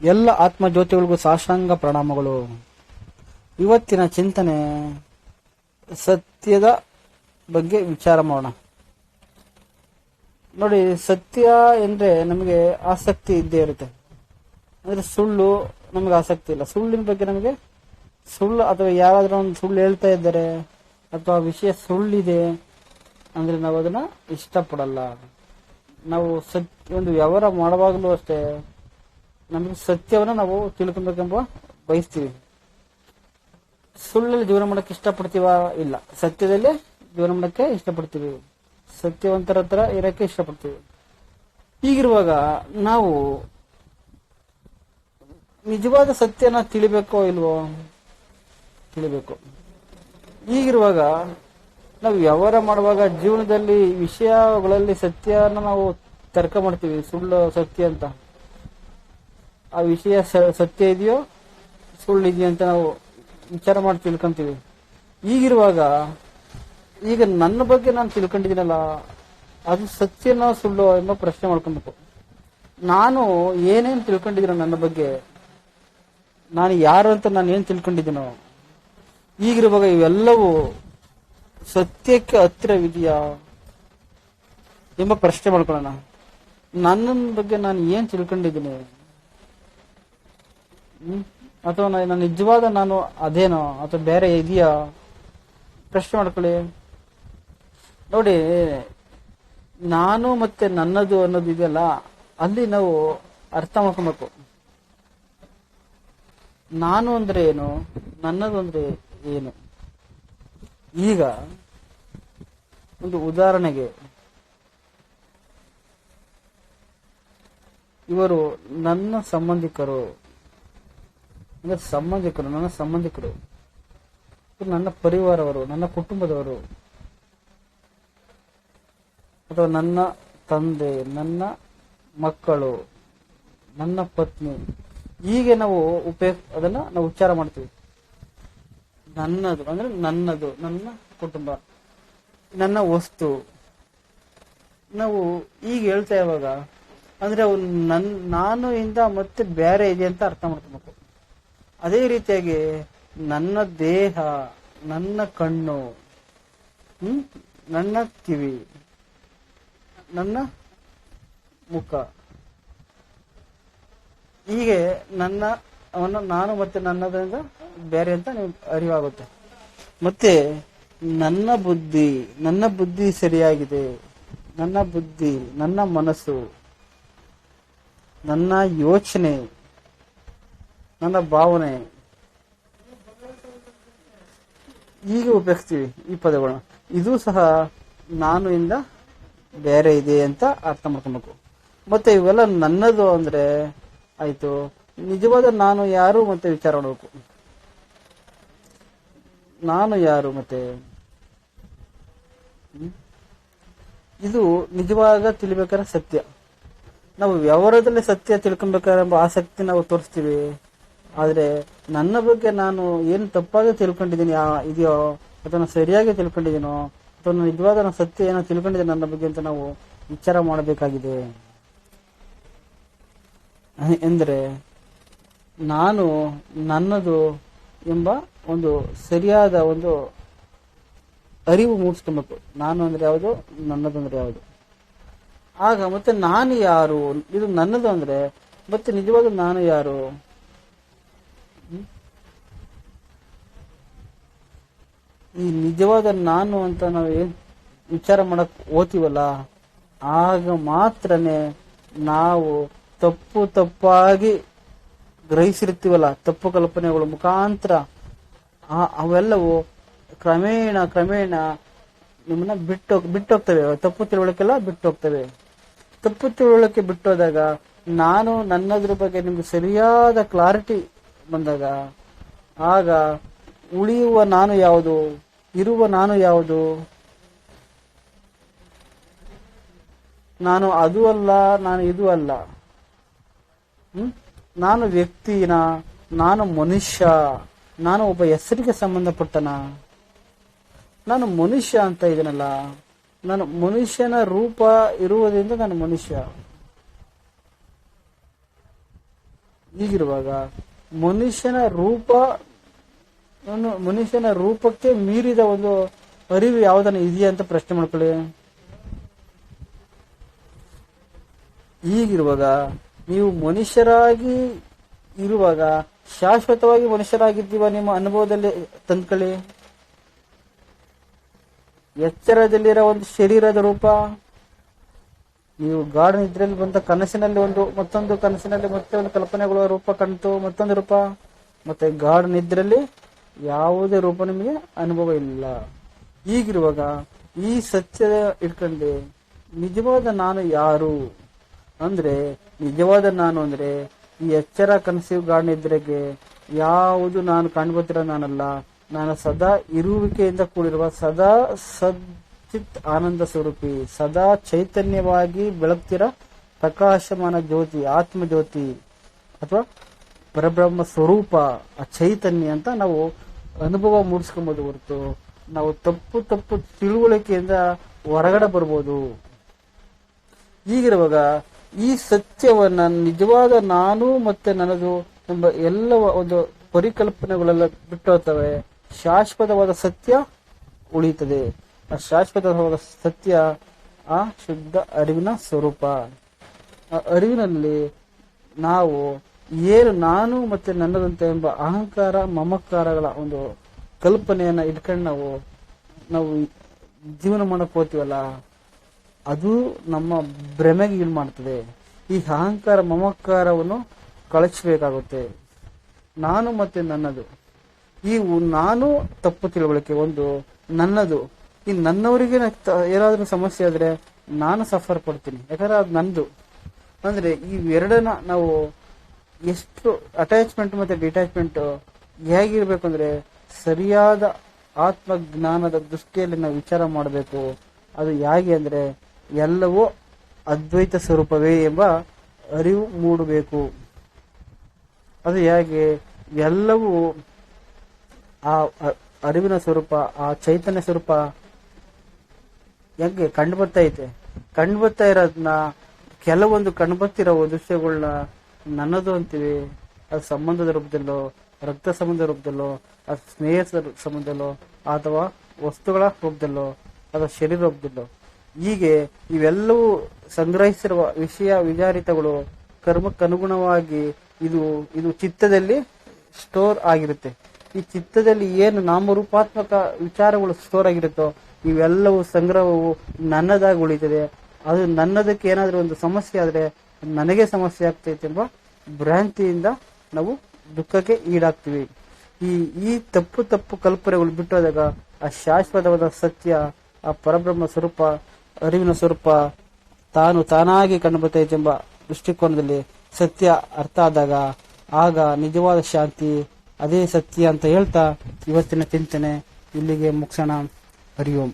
ಎಲ್ಲ ಆತ್ಮ ಜ್ಯೋತಿಗಳಿಗೂ ಸಾಷ್ಟಾಂಗ ಪ್ರಣಾಮಗಳು. ಇವತ್ತಿನ ಚಿಂತನೆ ಸತ್ಯದ ಬಗ್ಗೆ ವಿಚಾರ ಮಾಡೋಣ. ನೋಡಿ, ಸತ್ಯ ಎಂದ್ರೆ ನಮಗೆ ಆಸಕ್ತಿ ಇದ್ದೇ ಇರುತ್ತೆ. ಅಂದ್ರೆ ಸುಳ್ಳು ನಮಗೆ ಆಸಕ್ತಿ ಇಲ್ಲ. ಸುಳ್ಳಿನ ಬಗ್ಗೆ ನಮಗೆ ಸುಳ್ಳು ಅಥವಾ ಯಾರಾದ್ರೂ ಒಂದು ಸುಳ್ಳು ಹೇಳ್ತಾ ಇದ್ದಾರೆ ಅಥವಾ ವಿಷಯ ಸುಳ್ಳಿದೆ ಅಂದ್ರೆ ನಾವು ಅದನ್ನ ಇಷ್ಟಪಡಲ್ಲ. ನಾವು ಸತ್ಯ ಒಂದು ವ್ಯವಹಾರ ಮಾಡುವಾಗಲೂ ಅಷ್ಟೇ ನಮಗೆ ಸತ್ಯವನ್ನ ನಾವು ತಿಳ್ಕೊಬೇಕೆಂಬ ಬಯಸ್ತೀವಿ. ಸುಳ್ಳಲ್ಲಿ ಜೀವನ ಮಾಡಕ್ಕೆ ಇಷ್ಟಪಡ್ತೀವ? ಇಲ್ಲ. ಸತ್ಯದಲ್ಲೇ ಜೀವನ ಮಾಡಕ್ಕೆ ಇಷ್ಟಪಡ್ತೀವಿ. ಸತ್ಯವಂತರ ಹತ್ರ ಇರಕ್ಕೆ ಇಷ್ಟಪಡ್ತೀವಿ. ಹೀಗಿರುವಾಗ ನಾವು ನಿಜವಾದ ಸತ್ಯನ ತಿಳಿಬೇಕೋ ಇಲ್ವೋ? ತಿಳಿಬೇಕು. ಈಗಿರುವಾಗ ನಾವು ವ್ಯವಹಾರ ಮಾಡುವಾಗ ಜೀವನದಲ್ಲಿ ವಿಷಯಗಳಲ್ಲಿ ಸತ್ಯನ ನಾವು ತರ್ಕ ಮಾಡ್ತೀವಿ. ಸುಳ್ಳು, ಸತ್ಯ ಅಂತ. ಆ ವಿಷಯ ಸತ್ಯ ಇದೆಯೋ ಸುಳ್ಳು ಇದೆಯೋ ಅಂತ ನಾವು ವಿಚಾರ ಮಾಡಿ ತಿಳ್ಕೊಂತೀವಿ. ಈಗಿರುವಾಗ, ಈಗ ನನ್ನ ಬಗ್ಗೆ ನಾನು ತಿಳ್ಕೊಂಡಿದ್ದೀನಲ್ಲ, ಅದು ಸತ್ಯನ ಸುಳ್ಳು ಎಂಬ ಪ್ರಶ್ನೆ ಮಾಡ್ಕೊಬೇಕು. ನಾನು ಏನೇನು ತಿಳ್ಕೊಂಡಿದ್ದೀನೋ ನನ್ನ ಬಗ್ಗೆ, ನಾನು ಯಾರು ಅಂತ ನಾನು ಏನು ತಿಳ್ಕೊಂಡಿದ್ದೀನೋ, ಈಗಿರುವಾಗ ಇವೆಲ್ಲವೂ ಸತ್ಯಕ್ಕೆ ಹತ್ತಿರವಿದೆಯಾ ಎಂಬ ಪ್ರಶ್ನೆ ಮಾಡ್ಕೊಳ್ಳೋಣ. ನನ್ನ ಬಗ್ಗೆ ನಾನು ಏನು ತಿಳ್ಕೊಂಡಿದ್ದೀನಿ? ಅಥವಾ ನನ್ನ ನಿಜವಾದ ನಾನು ಅದೇನೋ ಅಥವಾ ಬೇರೆ ಇದೆಯಾ? ಪ್ರಶ್ನೆ ಮಾಡ್ಕೊಳ್ಳಿ. ನೋಡಿ, ನಾನು ಮತ್ತೆ ನನ್ನದು ಅನ್ನೋದು ಇದೆಯಲ್ಲ, ಅಲ್ಲಿ ನಾವು ಅರ್ಥ ಮಾಡ್ಕೊಬೇಕು ನಾನು ಅಂದ್ರೆ ಏನು? ನನ್ನದು ಅಂದ್ರೆ ಏನು? ಈಗ ಒಂದು ಉದಾಹರಣೆಗೆ, ಇವರು ನನ್ನ ಸಂಬಂಧಿಕರು. ಅಂದ್ರೆ ಸಂಬಂಧಿಕರು, ನನ್ನ ಸಂಬಂಧಿಕರು ನನ್ನ ಪರಿವಾರವರು, ನನ್ನ ಕುಟುಂಬದವರು, ಅಥವಾ ನನ್ನ ತಂದೆ, ನನ್ನ ಮಕ್ಕಳು, ನನ್ನ ಪತ್ನಿ, ಹೀಗೆ ನಾವು ಉಪಯೋಗ, ಅದನ್ನ ನಾವು ಉಚ್ಚಾರ ಮಾಡ್ತೀವಿ. ನನ್ನದು, ಅಂದ್ರೆ ನನ್ನದು, ನನ್ನ ಕುಟುಂಬ, ನನ್ನ ವಸ್ತು. ನಾವು ಈಗ ಹೇಳ್ತಾ ಇವಾಗ ಅಂದ್ರೆ ಅವು ನನ್, ನಾನು ಇಂದ ಮತ್ತೆ ಬೇರೆ ಇದೆ ಅಂತ ಅರ್ಥ ಮಾಡ್ಕೋಬೇಕು. ಅದೇ ರೀತಿಯಾಗಿ ನನ್ನ ದೇಹ, ನನ್ನ ಕಣ್ಣು, ಹ್ಮ್? ನನ್ನ ಕಿವಿ, ನನ್ನ ಮುಖ. ಹೀಗೆ ನನ್ನ ಅವನ್ನ ನಾನು ಮತ್ತೆ ನನ್ನದರಿಂದ ಬೇರೆ ಅಂತ ನಿಮ್ಗೆ ಅರಿವಾಗುತ್ತೆ. ಮತ್ತೆ ನನ್ನ ಬುದ್ಧಿ ನನ್ನ ಬುದ್ಧಿ ಸರಿಯಾಗಿದೆ. ನನ್ನ ಬುದ್ಧಿ, ನನ್ನ ಮನಸ್ಸು, ನನ್ನ ಯೋಚನೆ ನನ್ನ ಭಾವನೆ. ಹೀಗೆ ಉಪಯೋಗಿಸ್ತೀವಿ ಈ ಪದಗಳನ್ನ. ಇದು ಸಹ ನಾನು ಇಂದ ಬೇರೆ ಇದೆ ಅಂತ ಅರ್ಥ ಮಾಡ್ಕೊಬೇಕು. ಮತ್ತೆ ಇವೆಲ್ಲ ನನ್ನದು ಅಂದ್ರೆ ಆಯ್ತು. ನಿಜವಾದ ನಾನು ಯಾರು ಮತ್ತೆ ವಿಚಾರ ಮಾಡಬೇಕು? ನಾನು ಯಾರು ಮತ್ತೆ? ಇದು ನಿಜವಾಗ ತಿಳಿಬೇಕಾದ್ರೆ ಸತ್ಯ. ನಾವು ವ್ಯವಹಾರದಲ್ಲಿ ಸತ್ಯ ತಿಳ್ಕೊಬೇಕಾದ್ರೆ ಆಸಕ್ತಿ ನಾವು ತೋರಿಸ್ತೀವಿ. ಆದ್ರೆ ನನ್ನ ಬಗ್ಗೆ ನಾನು ಏನು ತಪ್ಪಾಗಿ ತಿಳ್ಕೊಂಡಿದ್ದೀನಿ ಇದೆಯೋ ಅಥವಾ ಸರಿಯಾಗಿ ತಿಳ್ಕೊಂಡಿದ್ದೀನೋ ಅಥವಾ ನಿಜವಾದ ಸತ್ಯ ಏನೋ ತಿಳ್ಕೊಂಡಿದ್ದೀನಿ ನನ್ನ ಬಗ್ಗೆ ಅಂತ ನಾವು ವಿಚಾರ ಮಾಡಬೇಕಾಗಿದೆ. ಎಂದ್ರೆ, ನಾನು ನನ್ನದು ಎಂಬ ಒಂದು ಸರಿಯಾದ ಒಂದು ಅರಿವು ಮೂಡಿಸ್ಕೊಬೇಕು. ನಾನು ಅಂದ್ರೆ ಯಾವುದು, ನನ್ನದು ಅಂದ್ರೆ ಯಾವುದು. ಆಗ ಮತ್ತೆ ನಾನು ಯಾರು, ಇದು ನನ್ನದು ಅಂದ್ರೆ, ಮತ್ತೆ ನಿಜವಾದ ನಾನು ಯಾರು? ಈ ನಿಜವಾದ ನಾನು ಅಂತ ನಾವು ವಿಚಾರ ಮಾಡಕ್ ಓದ್ತೀವಲ್ಲ ಆಗ ಮಾತ್ರನೇ ನಾವು ತಪ್ಪು ತಪ್ಪಾಗಿ ಗ್ರಹಿಸಿರ್ತೀವಲ್ಲ ತಪ್ಪು ಕಲ್ಪನೆಗಳ ಮುಖಾಂತರ. ಅವೆಲ್ಲವು ಕ್ರಮೇಣ ಕ್ರಮೇಣ ನಿಮ್ಮನ್ನ ಬಿಟ್ಟು ಬಿಟ್ಟೋಗ್ತವೆ. ತಪ್ಪು ತಿಳುವಳಿಕೆಲ್ಲ ಬಿಟ್ಟೋಗ್ತವೆ. ತಪ್ಪು ತಿಳುವಳಿಕೆ ಬಿಟ್ಟೋದಾಗ ನಾನು ನನ್ನದ್ರ ಬಗ್ಗೆ ನಿಮ್ಗೆ ಸರಿಯಾದ ಕ್ಲಾರಿಟಿ ಬಂದಾಗ, ಆಗ ಉಳಿಯುವ ನಾನು ಯಾವುದು? ಇರುವ ನಾನು ಯಾವುದು? ನಾನು ಅದು ಅಲ್ಲ, ನಾನು ಇದು ಅಲ್ಲ. ನಾನು ವ್ಯಕ್ತಿನ, ನಾನು ಮನುಷ್ಯ, ನಾನು ಒಬ್ಬ ಹೆಸರಿಗೆ ಸಂಬಂಧಪಟ್ಟನ? ನಾನು ಮನುಷ್ಯ ಅಂತ ಇದ್ದೀನಲ್ಲ ನಾನು ಮನುಷ್ಯನ ರೂಪ ಇರುವುದರಿಂದ ನಾನು ಮನುಷ್ಯ. ಹೀಗಿರುವಾಗ ಮನುಷ್ಯನ ರೂಪ ಮನುಷ್ಯನ ರೂಪಕ್ಕೆ ಮೀರಿದ ಒಂದು ಅರಿವು ಯಾವ್ದನ್ನ ಇದೆಯಾ ಅಂತ ಪ್ರಶ್ನೆ ಮಾಡ್ಕೊಳ್ಳಿ. ಈಗಿರುವಾಗ ನೀವು ಮನುಷ್ಯರಾಗಿ ಇರುವಾಗ ಶಾಶ್ವತವಾಗಿ ಮನುಷ್ಯರಾಗಿದ್ದೀವ ನಿಮ್ಮ ಅನುಭವದಲ್ಲಿ ತಂದ್ಕೊಳ್ಳಿ. ಎಚ್ಚರದಲ್ಲಿರೋ ಒಂದು ಶರೀರದ ರೂಪ, ನೀವು ಗಾಢ ನಿದ್ರೆಯಲ್ಲಿ ಬಂದ ಕನಸಿನಲ್ಲಿ ಒಂದು, ಮತ್ತೊಂದು ಕನಸಿನಲ್ಲಿ ಮತ್ತೆ ಒಂದು ಕಲ್ಪನೆಗಳ ರೂಪ ಕಣ್ತು ಮತ್ತೊಂದು ರೂಪ, ಮತ್ತೆ ಗಾಢ ನಿದ್ರೆಯಲ್ಲಿ ಯಾವುದೇ ರೂಪ ನಿಮಗೆ ಅನುಭವ ಇಲ್ಲ. ಈಗಿರುವಾಗ ಈ ಸತ್ಯ ಇಟ್ಕೊಂಡು ನಿಜವಾದ ನಾನು ಯಾರು? ಅಂದ್ರೆ ನಿಜವಾದ ನಾನು ಅಂದ್ರೆ ಈ ಎಚ್ಚರ ಕನಸು ಗಾಣ ನಿದ್ರೆಗೆ ಯಾವುದು ನಾನು ಕಾಣ್ಬೋತಿರೋ ನಾನಲ್ಲ. ನಾನು ಸದಾ ಇರುವಿಕೆಯಿಂದ ಕೂಡಿರುವ ಸದಾ ಸದ್ಚಿತ್ ಆನಂದ ಸ್ವರೂಪಿ, ಸದಾ ಚೈತನ್ಯವಾಗಿ ಬೆಳಗ್ತಿರ ಪ್ರಕಾಶಮಾನ ಜ್ಯೋತಿ ಆತ್ಮ ಜ್ಯೋತಿ ಅಥವಾ ಪರಬ್ರಹ್ಮ ಸ್ವರೂಪ ಆ ಚೈತನ್ಯ ಅಂತ ನಾವು ಅನುಭವ ಮೂಡಿಸ್ಕೊಬೋದು ಹೊರತು ನಾವು ತಪ್ಪು ತಪ್ಪು ತಿಳುವಳಿಕೆಯಿಂದ ಹೊರಗಡೆ ಬರ್ಬೋದು. ಹೀಗಿರುವಾಗ ಈ ಸತ್ಯವನ್ನ ನಿಜವಾದ ನಾನು ಮತ್ತೆ ನನ್ನದು ಎಂಬ ಎಲ್ಲ ಒಂದು ಪರಿಕಲ್ಪನೆಗಳೆಲ್ಲ ಬಿಟ್ಟು ಹೋಗ್ತವೆ. ಶಾಶ್ವತವಾದ ಸತ್ಯ ಉಳಿಯುತ್ತದೆ. ಆ ಶಾಶ್ವತವಾದ ಸತ್ಯ ಆ ಶುದ್ಧ ಅರಿವಿನ ಸ್ವರೂಪ. ಆ ಅರಿವಿನಲ್ಲಿ ನಾವು ಏನು ನಾನು ಮತ್ತೆ ನನ್ನದಂತ ಎಂಬ ಅಹಂಕಾರ, ಮಮಕಾರಗಳ ಒಂದು ಕಲ್ಪನೆಯನ್ನ ಇಟ್ಕೊಂಡು ನಾವು ನಾವು ಜೀವನ ಮಾಡಕ್ ಹೋಗ್ತೀವಲ್ಲ, ಅದು ನಮ್ಮ ಭ್ರಮೆಗೆ ಈಡು ಮಾಡ್ತದೆ? ಈ ಅಹಂಕಾರ, ಮಮಕಾರವನ್ನು ಕಳಚಬೇಕಾಗುತ್ತೆ. ನಾನು ಮತ್ತೆ ನನ್ನದು. ಈ ನಾನು ತಪ್ಪು ತಿಳುವಳಿಕೆ, ಒಂದು ನನ್ನದು. ಈ ನನ್ನವರಿಗೆ ಏನಾದ್ರೂ ಸಮಸ್ಯೆ ಆದ್ರೆ ನಾನು ಸಫರ್ ಪಡ್ತೀನಿ. ಯಾಕಂದ್ರೆ ಅದು ನಂದು. ಅಂದ್ರೆ ಈ ನಾವು ಎಷ್ಟು ಅಟ್ಯಾಚ್ಮೆಂಟ್ ಮತ್ತೆ ಡಿಟ್ಯಾಚ್ಮೆಂಟ್ ಹೇಗಿರ್ಬೇಕು ಅಂದ್ರೆ ಸರಿಯಾದ ಆತ್ಮ ಜ್ಞಾನದ ದೃಷ್ಟಿಯಲ್ಲಿ ನಾವು ವಿಚಾರ ಮಾಡಬೇಕು. ಅದು ಹೇಗೆ ಅಂದ್ರೆ ಎಲ್ಲವೂ ಅದ್ವೈತ ಸ್ವರೂಪವೇ ಎಂಬ ಅರಿವು ಮೂಡಬೇಕು. ಅದು ಹೇಗೆ ಎಲ್ಲವೂ ಆ ಅರಿವಿನ ಸ್ವರೂಪ, ಆ ಚೈತನ್ಯ ಸ್ವರೂಪ ಹೆಂಗೆ ಕಂಡು ಬರ್ತಾ ಐತೆ? ಕಂಡು ಬರ್ತಾ ಇರೋದನ್ನ ಕೆಲವೊಂದು ಕಂಡು ಬರ್ತಿರೋ ದೃಶ್ಯಗಳನ್ನ ನನ್ನದು ಅಂತೀವಿ. ಅದು ಸಂಬಂಧದ ರೂಪದಲ್ಲೋ, ರಕ್ತ ಸಂಬಂಧ ರೂಪದಲ್ಲೋ, ಅದು ಸ್ನೇಹ ಸಂಬಂಧದಲ್ಲೋ, ಅಥವಾ ವಸ್ತುಗಳ ರೂಪದಲ್ಲೋ, ಅಥವಾ ಶರೀರ ರೂಪದಲ್ಲೋ. ಹೀಗೆ ಇವೆಲ್ಲವೂ ಸಂಗ್ರಹಿಸಿರುವ ವಿಷಯ ವಿಚಾರಿತಗಳು ಕರ್ಮಕ್ಕನುಗುಣವಾಗಿ ಇದು ಇದು ಚಿತ್ತದಲ್ಲಿ ಸ್ಟೋರ್ ಆಗಿರುತ್ತೆ. ಈ ಚಿತ್ತದಲ್ಲಿ ಏನು ನಾಮರೂಪಾತ್ಮಕ ವಿಚಾರಗಳು ಸ್ಟೋರ್ ಆಗಿರುತ್ತೋ, ಇವೆಲ್ಲವೂ ಸಂಗ್ರಹವು ನನ್ನದಾಗಿ ಉಳಿತದೆ. ಅದು ನನ್ನದಕ್ಕೆ ಏನಾದರೂ ಒಂದು ಸಮಸ್ಯೆ ಆದ್ರೆ ನನಗೆ ಸಮಸ್ಯೆ ಆಗ್ತೈತೆ ಎಂಬ ಭ್ರಾಂತಿಯಿಂದ ನಾವು ದುಃಖಕ್ಕೆ ಈಡಾಗ್ತೀವಿ. ಈ ಈ ತಪ್ಪು ತಪ್ಪು ಕಲ್ಪನೆಗಳು ಬಿಟ್ಟೋದಾಗ ಆ ಶಾಶ್ವತವಾದ ಸತ್ಯ, ಆ ಪರಬ್ರಹ್ಮ ಸ್ವರೂಪ, ಅರಿವಿನ ಸ್ವರೂಪ ತಾನು ತಾನಾಗಿ ಕಂಡುಬರ್ತೈತೆ ಎಂಬ ದೃಷ್ಟಿಕೋನದಲ್ಲಿ ಸತ್ಯ ಅರ್ಥ ಆದಾಗ ಆಗ ನಿಜವಾದ ಶಾಂತಿ, ಅದೇ ಸತ್ಯ ಅಂತ ಹೇಳ್ತಾ ಇವತ್ತಿನ ಚಿಂತನೆ ಇಲ್ಲಿಗೆ ಮುಗಿಸೋಣ ಹರಿ ಓಂ.